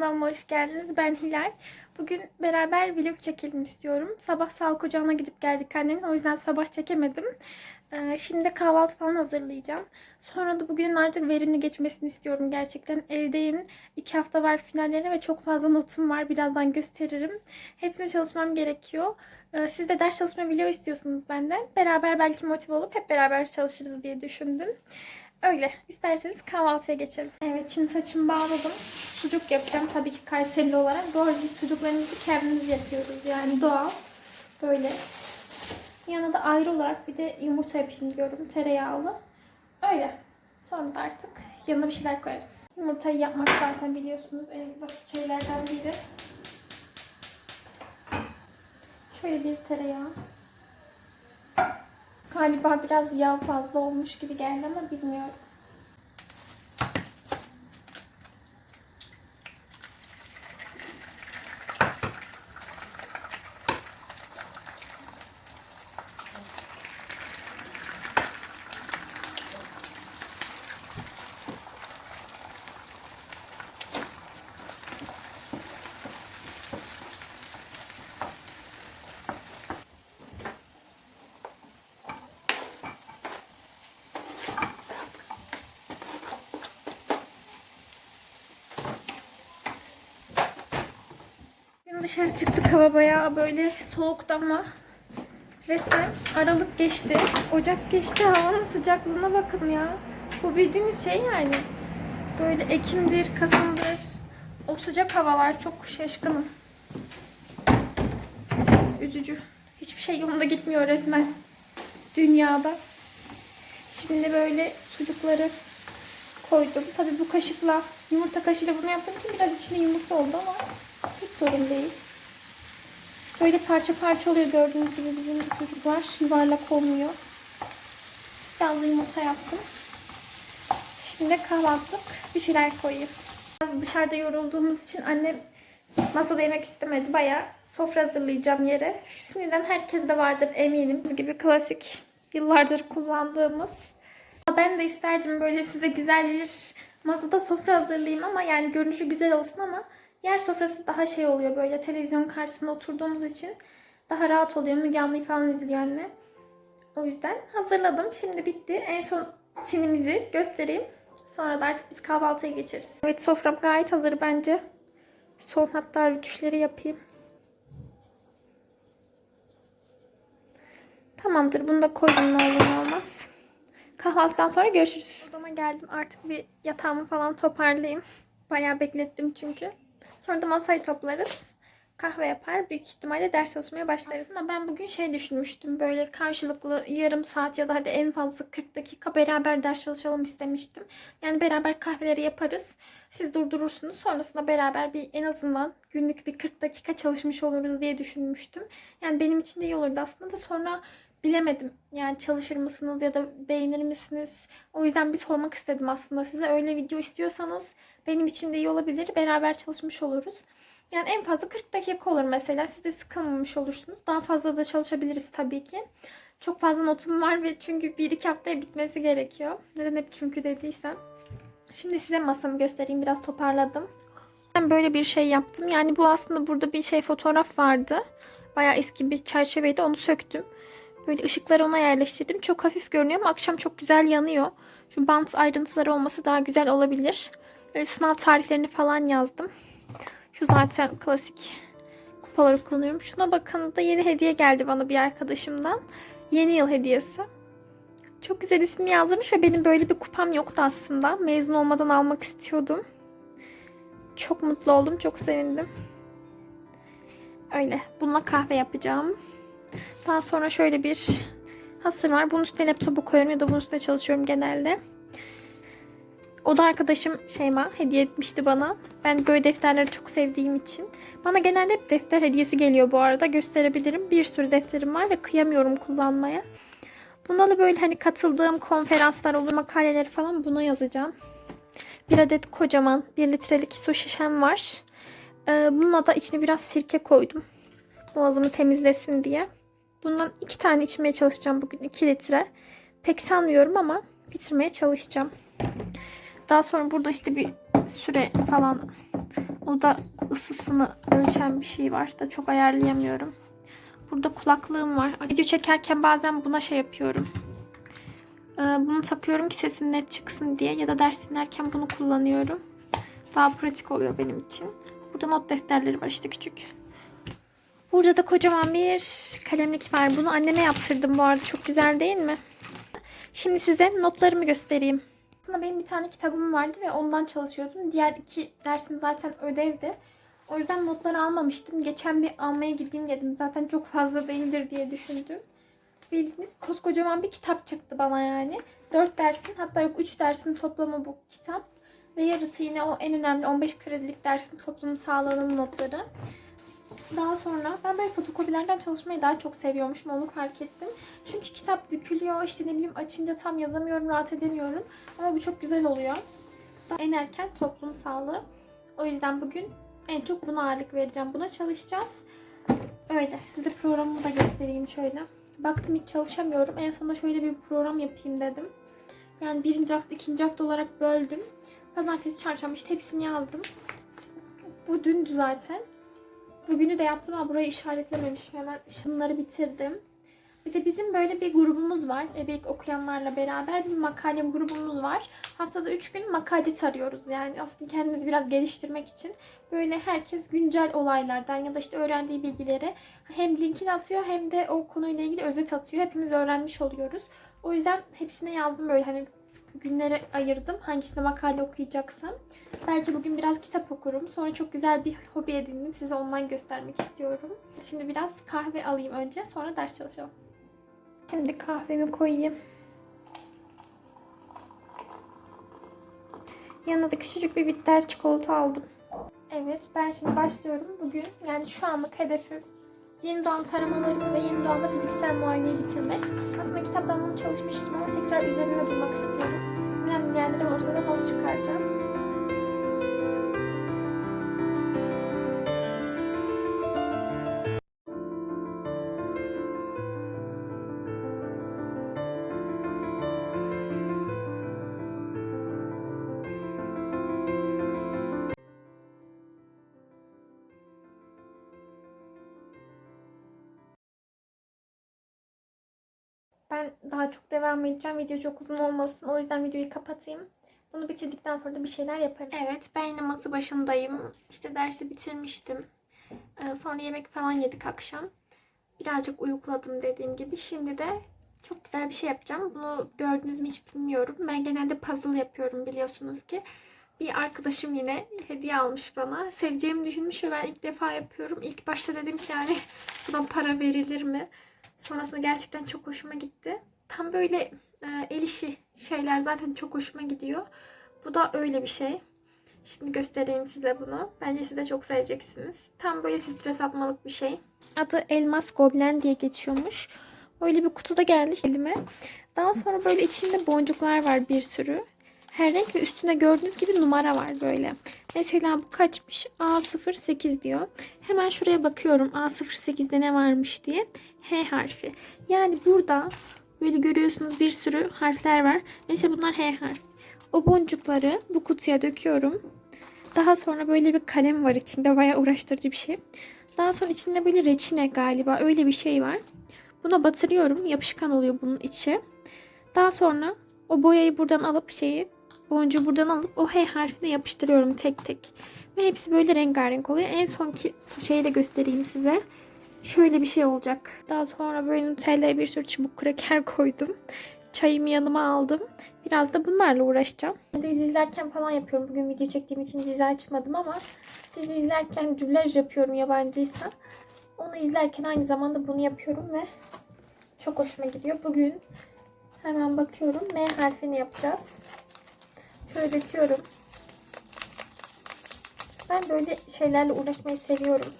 kanalıma hoş geldiniz. Ben Hilal. Bugün beraber vlog çekelim istiyorum. Sabah sağlık ocağına gidip geldik annemin. O yüzden sabah çekemedim. Ee, şimdi kahvaltı falan hazırlayacağım. Sonra da bugünün artık verimli geçmesini istiyorum gerçekten. Evdeyim. İki hafta var finallerine ve çok fazla notum var. Birazdan gösteririm. Hepsine çalışmam gerekiyor. Ee, siz de ders çalışma video istiyorsunuz benden. Beraber belki motive olup hep beraber çalışırız diye düşündüm. Öyle. İsterseniz kahvaltıya geçelim. Evet şimdi saçımı bağladım. Sucuk yapacağım tabii ki Kayserili olarak. Arada biz sucuklarımızı kendimiz yapıyoruz. Yani doğal. Böyle. Yanına da ayrı olarak bir de yumurta yapayım diyorum. Tereyağlı. Öyle. Sonra da artık yanına bir şeyler koyarız. Yumurtayı yapmak zaten biliyorsunuz en basit şeylerden biri. Şöyle bir tereyağı. Galiba biraz yağ fazla olmuş gibi geldi ama bilmiyorum. Dışarı çıktık hava bayağı böyle soğuktu ama resmen Aralık geçti. Ocak geçti. Havanın sıcaklığına bakın ya. Bu bildiğiniz şey yani. Böyle Ekim'dir, Kasım'dır. O sıcak havalar çok şaşkınım. Üzücü. Hiçbir şey yolunda gitmiyor resmen. Dünyada. Şimdi böyle sucukları koydum. Tabii bu kaşıkla, yumurta kaşığıyla bunu yaptığım için biraz içinde yumurta oldu ama hiç sorun değil. Böyle parça parça oluyor gördüğünüz gibi bizim çocuklar. Yuvarlak olmuyor. Biraz yumurta yaptım. Şimdi kahvaltılık bir şeyler koyayım. Biraz dışarıda yorulduğumuz için annem masada yemek istemedi. Bayağı sofra hazırlayacağım yere. Şu sinirden herkes de vardır eminim. Bu gibi klasik yıllardır kullandığımız. Ben de isterdim böyle size güzel bir masada sofra hazırlayayım ama yani görünüşü güzel olsun ama yer sofrası daha şey oluyor böyle televizyon karşısında oturduğumuz için daha rahat oluyor. Müge Anlı'yı falan izliyor. O yüzden hazırladım. Şimdi bitti. En son sinimizi göstereyim. Sonra da artık biz kahvaltıya geçeriz. Evet sofram gayet hazır bence. Son hatta rütüşleri yapayım. Tamamdır. Bunu da koydum ne olur olmaz. Kahvaltıdan sonra görüşürüz. Odama geldim. Artık bir yatağımı falan toparlayayım. Bayağı beklettim çünkü. Sonra da masayı toplarız. Kahve yapar. Büyük ihtimalle ders çalışmaya başlarız. Aslında ben bugün şey düşünmüştüm. Böyle karşılıklı yarım saat ya da hadi en fazla 40 dakika beraber ders çalışalım istemiştim. Yani beraber kahveleri yaparız. Siz durdurursunuz. Sonrasında beraber bir en azından günlük bir 40 dakika çalışmış oluruz diye düşünmüştüm. Yani benim için de iyi olurdu aslında da sonra bilemedim. Yani çalışır mısınız ya da beğenir misiniz? O yüzden bir sormak istedim aslında size. Öyle video istiyorsanız benim için de iyi olabilir. Beraber çalışmış oluruz. Yani en fazla 40 dakika olur mesela. Siz de sıkılmamış olursunuz. Daha fazla da çalışabiliriz tabii ki. Çok fazla notum var ve çünkü 1-2 haftaya bitmesi gerekiyor. Neden hep çünkü dediysem. Şimdi size masamı göstereyim. Biraz toparladım. Ben böyle bir şey yaptım. Yani bu aslında burada bir şey fotoğraf vardı. Bayağı eski bir çerçeveydi. Onu söktüm. Böyle ışıkları ona yerleştirdim. Çok hafif görünüyor ama akşam çok güzel yanıyor. Şu bant ayrıntıları olması daha güzel olabilir. Böyle sınav tarihlerini falan yazdım. Şu zaten klasik kupaları kullanıyorum. Şuna bakın da yeni hediye geldi bana bir arkadaşımdan. Yeni yıl hediyesi. Çok güzel ismi yazmış ve benim böyle bir kupam yoktu aslında. Mezun olmadan almak istiyordum. Çok mutlu oldum. Çok sevindim. Öyle. Bununla kahve yapacağım. Daha sonra şöyle bir hasır var. Bunun üstüne laptopu koyuyorum ya da bunun üstüne çalışıyorum genelde. O da arkadaşım Şeyma hediye etmişti bana. Ben böyle defterleri çok sevdiğim için. Bana genelde hep defter hediyesi geliyor bu arada. Gösterebilirim. Bir sürü defterim var ve kıyamıyorum kullanmaya. Bunda da böyle hani katıldığım konferanslar olur, makaleleri falan buna yazacağım. Bir adet kocaman bir litrelik su şişem var. Ee, bununla da içine biraz sirke koydum. Boğazımı temizlesin diye. Bundan iki tane içmeye çalışacağım bugün. 2 litre. Pek sanmıyorum ama bitirmeye çalışacağım. Daha sonra burada işte bir süre falan o da ısısını ölçen bir şey var da çok ayarlayamıyorum. Burada kulaklığım var. Video çekerken bazen buna şey yapıyorum. Ee, bunu takıyorum ki sesim net çıksın diye ya da ders dinlerken bunu kullanıyorum. Daha pratik oluyor benim için. Burada not defterleri var işte küçük. Burada da kocaman bir kalemlik var. Bunu anneme yaptırdım bu arada. Çok güzel değil mi? Şimdi size notlarımı göstereyim. Aslında benim bir tane kitabım vardı ve ondan çalışıyordum. Diğer iki dersim zaten ödevdi. O yüzden notları almamıştım. Geçen bir almaya gideyim dedim. Zaten çok fazla değildir diye düşündüm. Bildiğiniz koskocaman bir kitap çıktı bana yani. 4 dersin hatta yok 3 dersin toplamı bu kitap. Ve yarısı yine o en önemli 15 kredilik dersin toplumu sağlanım notları. Daha sonra ben böyle fotokopilerden çalışmayı daha çok seviyormuşum onu fark ettim. Çünkü kitap bükülüyor işte ne bileyim açınca tam yazamıyorum rahat edemiyorum. Ama bu çok güzel oluyor. En erken toplum sağlığı. O yüzden bugün en çok buna ağırlık vereceğim. Buna çalışacağız. Öyle. Size programımı da göstereyim şöyle. Baktım hiç çalışamıyorum. En sonunda şöyle bir program yapayım dedim. Yani birinci hafta, ikinci hafta olarak böldüm. Pazartesi, çarşamba işte hepsini yazdım. Bu dündü zaten. Bugünü de yaptım ama burayı işaretlememişim. Hemen şunları bitirdim. Bir de bizim böyle bir grubumuz var. Ebelik okuyanlarla beraber bir makale grubumuz var. Haftada 3 gün makale tarıyoruz. Yani aslında kendimizi biraz geliştirmek için. Böyle herkes güncel olaylardan ya da işte öğrendiği bilgileri hem linkini atıyor hem de o konuyla ilgili özet atıyor. Hepimiz öğrenmiş oluyoruz. O yüzden hepsine yazdım böyle hani günlere ayırdım. Hangisine makale okuyacaksam. Belki bugün biraz kitap okurum. Sonra çok güzel bir hobi edindim. Size ondan göstermek istiyorum. Şimdi biraz kahve alayım önce. Sonra ders çalışalım. Şimdi kahvemi koyayım. Yanına da küçücük bir bitter çikolata aldım. Evet ben şimdi başlıyorum. Bugün yani şu anlık hedefim yeni doğan taramalarını ve yeni doğanda fiziksel muayeneyi bitirmek. Aslında kitaptan bunu çalışmıştım ama tekrar üzerine durmak istiyorum. Önemli yerler olursa da not çıkaracağım. Daha çok devam edeceğim. Video çok uzun olmasın. O yüzden videoyu kapatayım. Bunu bitirdikten sonra da bir şeyler yaparım. Evet ben yine masa başındayım. İşte dersi bitirmiştim. Ee, sonra yemek falan yedik akşam. Birazcık uyukladım dediğim gibi. Şimdi de çok güzel bir şey yapacağım. Bunu gördünüz mü hiç bilmiyorum. Ben genelde puzzle yapıyorum biliyorsunuz ki. Bir arkadaşım yine hediye almış bana. Seveceğimi düşünmüş ve ben ilk defa yapıyorum. İlk başta dedim ki yani buna para verilir mi? Sonrasında gerçekten çok hoşuma gitti. Tam böyle e, el işi şeyler zaten çok hoşuma gidiyor. Bu da öyle bir şey. Şimdi göstereyim size bunu. Bence siz de çok seveceksiniz. Tam böyle stres atmalık bir şey. Adı Elmas Goblen diye geçiyormuş. Öyle bir kutuda geldi elime. Daha sonra böyle içinde boncuklar var bir sürü. Her renk ve üstünde gördüğünüz gibi numara var böyle. Mesela bu kaçmış? A08 diyor. Hemen şuraya bakıyorum A08'de ne varmış diye. H harfi. Yani burada böyle görüyorsunuz bir sürü harfler var. Mesela bunlar H harfi. O boncukları bu kutuya döküyorum. Daha sonra böyle bir kalem var içinde. Bayağı uğraştırıcı bir şey. Daha sonra içinde böyle reçine galiba öyle bir şey var. Buna batırıyorum. Yapışkan oluyor bunun içi. Daha sonra o boyayı buradan alıp şeyi boncuğu buradan alıp o H harfine yapıştırıyorum tek tek. Ve hepsi böyle rengarenk oluyor. En sonki şeyi de göstereyim size. Şöyle bir şey olacak. Daha sonra böyle Nutella'ya bir sürü çubuk kraker koydum. Çayımı yanıma aldım. Biraz da bunlarla uğraşacağım. Dizi izlerken falan yapıyorum. Bugün video çektiğim için dizi açmadım ama dizi izlerken dublaj yapıyorum yabancıysa. Onu izlerken aynı zamanda bunu yapıyorum ve çok hoşuma gidiyor. Bugün hemen bakıyorum. M harfini yapacağız. Şöyle döküyorum. Ben böyle şeylerle uğraşmayı seviyorum.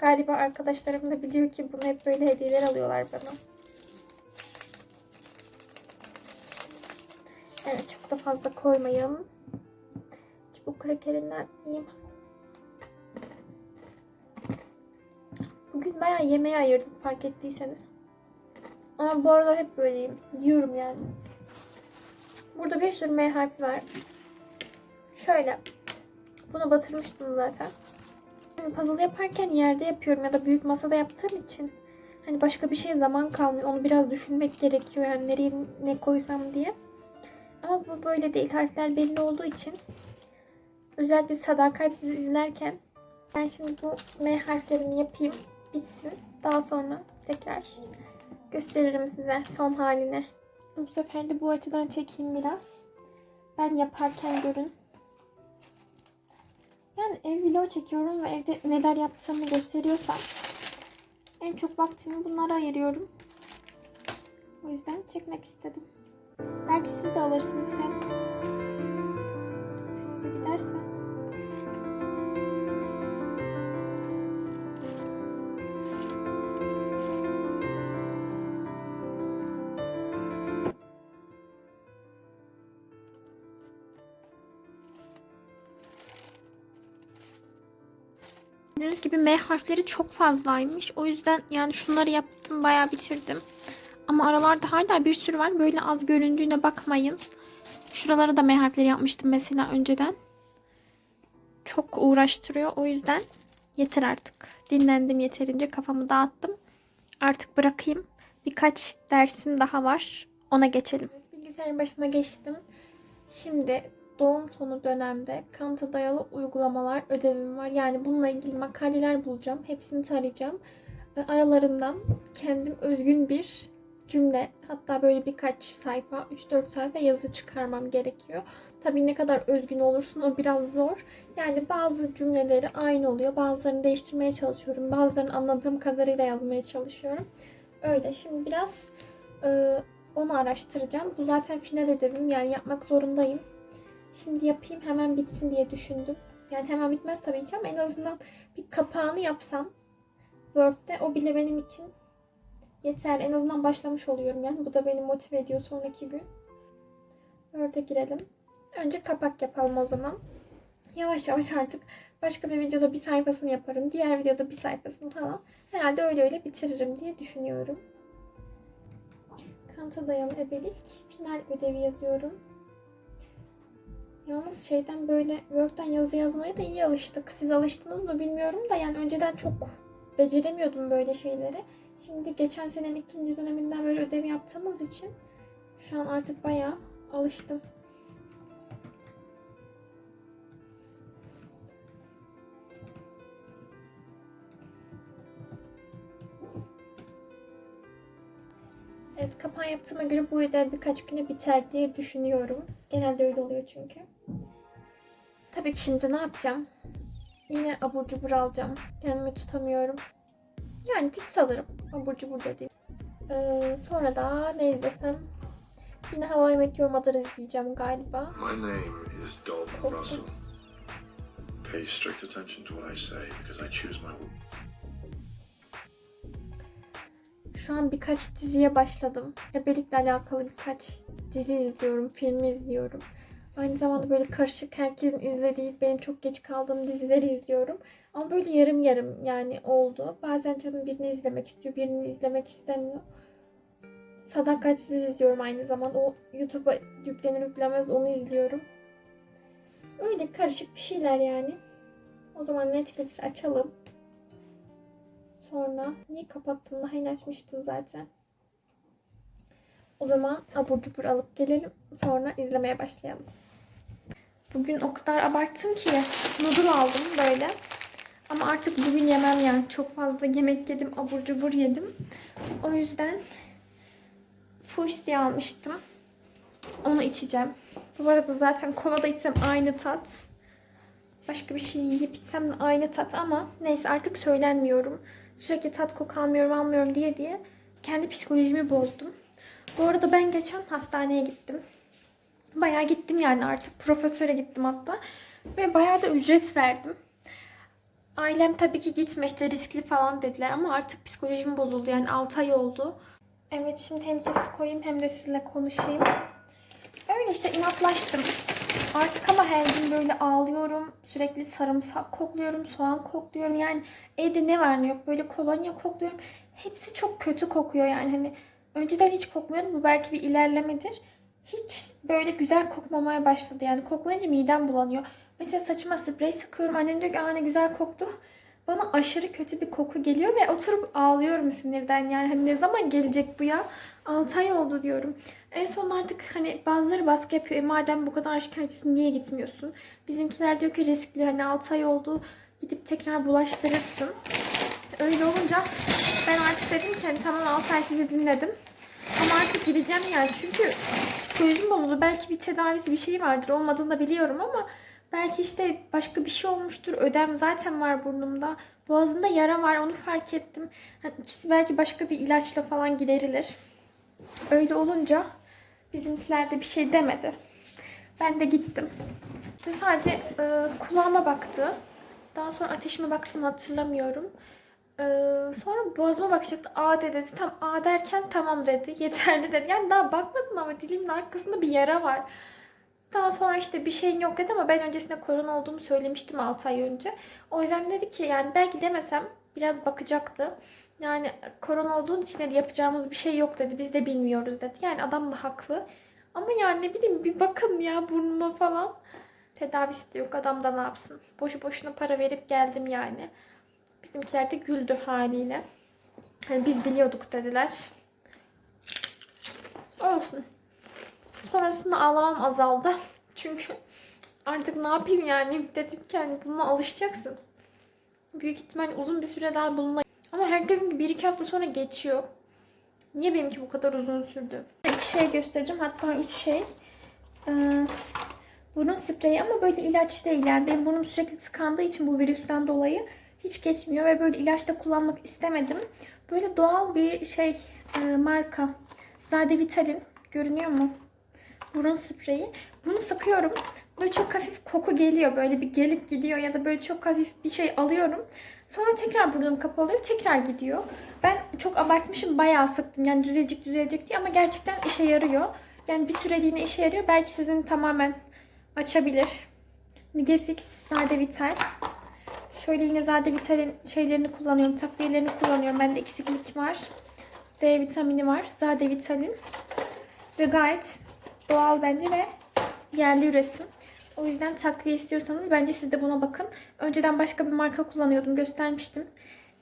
Galiba arkadaşlarım da biliyor ki bunu hep böyle hediyeler alıyorlar bana. Evet çok da fazla koymayalım. Çubuk krakerinden yiyeyim. Bugün bayağı yemeğe ayırdım fark ettiyseniz. Ama bu aralar hep böyleyim. Diyorum yani. Burada bir sürü M harfi var. Şöyle. Bunu batırmıştım zaten. Yani puzzle yaparken yerde yapıyorum ya da büyük masada yaptığım için hani başka bir şeye zaman kalmıyor. Onu biraz düşünmek gerekiyor yani nereye ne koysam diye. Ama bu böyle değil. Harfler belli olduğu için özellikle sadakatsiz izlerken ben şimdi bu M harflerini yapayım bitsin. Daha sonra tekrar gösteririm size son halini. Bu sefer de bu açıdan çekeyim biraz. Ben yaparken görün. Yani ev vlog çekiyorum ve evde neler yaptığımı gösteriyorsam en çok vaktimi bunlara ayırıyorum. O yüzden çekmek istedim. Belki siz de alırsınız hem. Hoşunuza giderse. Gibi M harfleri çok fazlaymış. O yüzden yani şunları yaptım bayağı bitirdim. Ama aralarda hala bir sürü var. Böyle az göründüğüne bakmayın. Şuralara da M harfleri yapmıştım mesela önceden. Çok uğraştırıyor. O yüzden yeter artık. Dinlendim yeterince kafamı dağıttım. Artık bırakayım. Birkaç dersim daha var. Ona geçelim. Bilgisayarın başına geçtim. Şimdi doğum sonu dönemde kanıta dayalı uygulamalar ödevim var. Yani bununla ilgili makaleler bulacağım. Hepsini tarayacağım. E, Aralarından kendim özgün bir cümle hatta böyle birkaç sayfa 3-4 sayfa yazı çıkarmam gerekiyor. Tabii ne kadar özgün olursun o biraz zor. Yani bazı cümleleri aynı oluyor. Bazılarını değiştirmeye çalışıyorum. Bazılarını anladığım kadarıyla yazmaya çalışıyorum. Öyle. Şimdi biraz e, onu araştıracağım. Bu zaten final ödevim. Yani yapmak zorundayım. Şimdi yapayım hemen bitsin diye düşündüm. Yani hemen bitmez tabii ki ama en azından bir kapağını yapsam Word'de o bile benim için yeter. En azından başlamış oluyorum yani. Bu da beni motive ediyor sonraki gün. Word'e girelim. Önce kapak yapalım o zaman. Yavaş yavaş artık başka bir videoda bir sayfasını yaparım. Diğer videoda bir sayfasını falan. Herhalde öyle öyle bitiririm diye düşünüyorum. Kanta dayalı ebelik. Final ödevi yazıyorum. Yalnız şeyden böyle Word'den yazı yazmaya da iyi alıştık. Siz alıştınız mı bilmiyorum da yani önceden çok beceremiyordum böyle şeyleri. Şimdi geçen senenin ikinci döneminden böyle ödev yaptığımız için şu an artık bayağı alıştım. Evet kapağı yaptığıma göre bu ödev birkaç güne biter diye düşünüyorum. Genelde öyle oluyor çünkü. Tabii ki şimdi ne yapacağım? Yine abur cubur alacağım. Kendimi tutamıyorum. Yani cips alırım. Abur cubur dediğim. Ee, sonra da ne izlesem? Yine Hava Yemek Mother izleyeceğim galiba. My name is Dalton Russell. Pay strict attention to what I say because I choose my Şu an birkaç diziye başladım. Ebelikle alakalı birkaç dizi izliyorum, film izliyorum. Aynı zamanda böyle karışık herkesin izlediği, benim çok geç kaldığım dizileri izliyorum. Ama böyle yarım yarım yani oldu. Bazen canım birini izlemek istiyor, birini izlemek istemiyor. Sadakatsiz izliyorum aynı zamanda. O YouTube'a yüklenir yüklemez onu izliyorum. Öyle karışık bir şeyler yani. O zaman Netflix açalım. Sonra niye kapattım? Daha yeni açmıştım zaten. O zaman abur cubur alıp gelelim. Sonra izlemeye başlayalım. Bugün o kadar abarttım ki noodle aldım böyle. Ama artık bugün yemem yani. Çok fazla yemek yedim, abur cubur yedim. O yüzden fusti almıştım. Onu içeceğim. Bu arada zaten kola da içsem aynı tat. Başka bir şey yiyip içsem de aynı tat ama neyse artık söylenmiyorum. Sürekli tat koku almıyorum almıyorum diye diye kendi psikolojimi bozdum. Bu arada ben geçen hastaneye gittim. Bayağı gittim yani artık. Profesöre gittim hatta. Ve bayağı da ücret verdim. Ailem tabii ki gitme işte riskli falan dediler ama artık psikolojim bozuldu. Yani 6 ay oldu. Evet şimdi hem cips koyayım hem de sizinle konuşayım. Öyle işte inatlaştım. Artık ama her gün böyle ağlıyorum. Sürekli sarımsak kokluyorum, soğan kokluyorum. Yani evde ne var ne yok böyle kolonya kokluyorum. Hepsi çok kötü kokuyor yani. Hani önceden hiç kokmuyordu. Bu belki bir ilerlemedir. Hiç böyle güzel kokmamaya başladı. Yani koklayınca midem bulanıyor. Mesela saçıma sprey sıkıyorum. Annem diyor ki ne güzel koktu. Bana aşırı kötü bir koku geliyor ve oturup ağlıyorum sinirden. Yani hani ne zaman gelecek bu ya? 6 ay oldu diyorum. En son artık hani bazıları baskı yapıyor. E madem bu kadar şikayetçisin niye gitmiyorsun? Bizimkiler diyor ki riskli hani 6 ay oldu. Gidip tekrar bulaştırırsın. Öyle olunca ben artık dedim ki hani tamam 6 ay sizi dinledim. Ama artık gideceğim yani çünkü psikolojim bozuldu. Belki bir tedavisi bir şey vardır olmadığını da biliyorum ama belki işte başka bir şey olmuştur. Ödem zaten var burnumda. Boğazında yara var onu fark ettim. Hani ikisi belki başka bir ilaçla falan giderilir. Öyle olunca bizimkiler de bir şey demedi. Ben de gittim. İşte sadece e, kulağıma baktı. Daha sonra ateşime baktım hatırlamıyorum. Ee, sonra boğazıma bakacaktı. A dedi. Tam A derken tamam dedi. Yeterli dedi. Yani daha bakmadın ama dilimin arkasında bir yara var. Daha sonra işte bir şeyin yok dedi ama ben öncesinde korona olduğumu söylemiştim 6 ay önce. O yüzden dedi ki yani belki demesem biraz bakacaktı. Yani korona olduğu için dedi yapacağımız bir şey yok dedi. Biz de bilmiyoruz dedi. Yani adam da haklı. Ama yani ne bileyim bir bakın ya burnuma falan. Tedavisi de yok. Adam da ne yapsın? Boşu boşuna para verip geldim yani. Bizimkiler de güldü haliyle. Hani biz biliyorduk dediler. Olsun. Sonrasında ağlamam azaldı. Çünkü artık ne yapayım yani dedim ki hani bununla alışacaksın. Büyük ihtimal uzun bir süre daha bununla ama herkesin bir iki hafta sonra geçiyor. Niye benimki bu kadar uzun sürdü? İki şey göstereceğim. Hatta üç şey. Ee, burun spreyi ama böyle ilaç değil. Yani benim burnum sürekli tıkandığı için bu virüsten dolayı hiç geçmiyor ve böyle ilaç da kullanmak istemedim. Böyle doğal bir şey e, marka. Zade Vitalin. Görünüyor mu? Burun spreyi. Bunu sıkıyorum. Böyle çok hafif koku geliyor. Böyle bir gelip gidiyor ya da böyle çok hafif bir şey alıyorum. Sonra tekrar burnum kapalı oluyor. Tekrar gidiyor. Ben çok abartmışım. Bayağı sıktım. Yani düzelecek düzelecek diye ama gerçekten işe yarıyor. Yani bir süreliğine işe yarıyor. Belki sizin tamamen açabilir. Nigefix Zade Vital. Şöyle yine Zade Vital'in şeylerini kullanıyorum. Takviyelerini kullanıyorum. Bende eksiklik var. D vitamini var. Zade Vital'in. Ve gayet doğal bence ve yerli üretim. O yüzden takviye istiyorsanız bence siz de buna bakın. Önceden başka bir marka kullanıyordum. Göstermiştim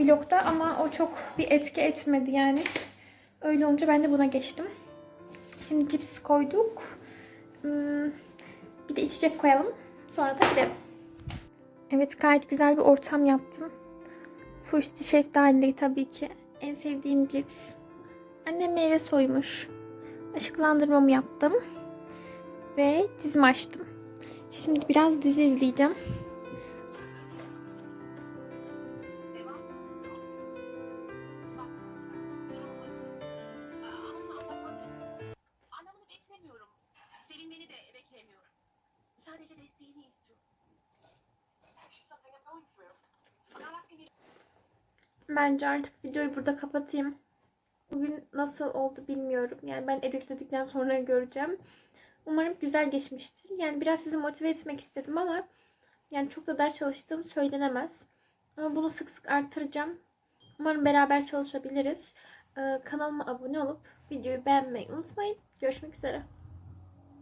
vlogda ama o çok bir etki etmedi yani. Öyle olunca ben de buna geçtim. Şimdi cips koyduk. Hmm, Bir de içecek koyalım. Sonra da gidelim. Evet gayet güzel bir ortam yaptım. Fusti şeftali tabii ki. En sevdiğim cips. Annem meyve soymuş. Işıklandırmamı yaptım. Ve dizimi açtım. Şimdi biraz dizi izleyeceğim. Sadece desteğini istiyorum. Bence artık videoyu burada kapatayım. Bugün nasıl oldu bilmiyorum. Yani ben editledikten sonra göreceğim. Umarım güzel geçmiştir. Yani biraz sizi motive etmek istedim ama yani çok da ders çalıştığım söylenemez. Ama bunu sık sık arttıracağım. Umarım beraber çalışabiliriz. Ee, kanalıma abone olup videoyu beğenmeyi unutmayın. Görüşmek üzere.